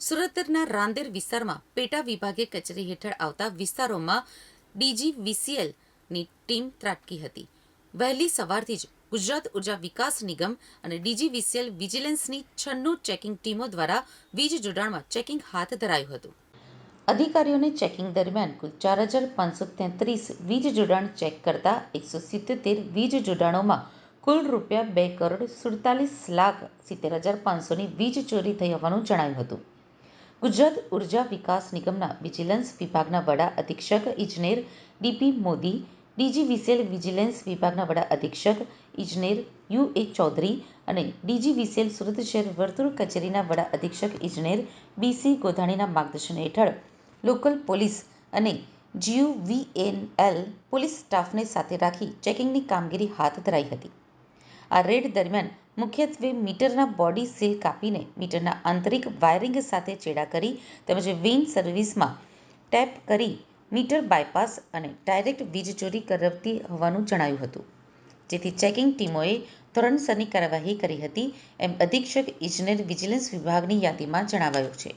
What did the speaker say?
સુરતના રાંદેર વિસ્તારમાં પેટા વિભાગે કચેરી હેઠળ આવતા વિસ્તારોમાં ડીજીવીસીએલની ટીમ ત્રાટકી હતી. વહેલી સવારથી જ ગુજરાત ઊર્જા વિકાસ નિગમ અને ડીજીવીસીએલ વિજિલન્સની છન્નું ચેકિંગ ટીમો દ્વારા વીજ જોડાણમાં ચેકિંગ હાથ ધરાયું હતું. અધિકારીઓને ચેકિંગ દરમિયાન કુલ ચાર હજાર પાંચસો તેત્રીસ વીજ જોડાણ ચેક કરતા એકસો સિત્તોતેર વીજ જોડાણોમાં કુલ રૂપિયા બે કરોડ સુડતાલીસ લાખ સિત્તેર હજાર પાંચસોની વીજ ચોરી થઈ હોવાનું જણાયું હતું. ગુજરાત ઊર્જા વિકાસ નિગમના વિજિલન્સ વિભાગના વડા અધિક્ષક ઇજનેર ડીપી મોદી ડીજીવીસીએલ વિજિલન્સ વિભાગના વડા અધિક્ષક ઇજનેર યુ એ ચૌધરી અને ડીજીવીસીએલ સુરત શહેર વર્તુળ કચેરીના વડા અધિક્ષક ઇજનેર બીસી ગોધાણીના માર્ગદર્શન હેઠળ લોકલ પોલીસ અને જીયુવીએનએલ પોલીસ સ્ટાફને સાથે રાખી ચેકિંગની કામગીરી હાથ ધરાઈ હતી. આ રેડ દરમિયાન મુખ્યત્વે મીટરના બોડી સીલ કાપીને મીટરના આંતરિક વાયરિંગ સાથે ચેડા કરી તેમજ વેઇન સર્વિસમાં ટેપ કરી મીટર બાયપાસ અને ડાયરેક્ટ વીજ ચોરી કરાવતી હોવાનું જણાયું હતું. જેથી ચેકિંગ ટીમોએ ધોરણસરની કાર્યવાહી કરી હતી, એમ અધિક્ષક ઇજનેર વિજિલન્સ વિભાગની યાદીમાં જણાવાયું છે.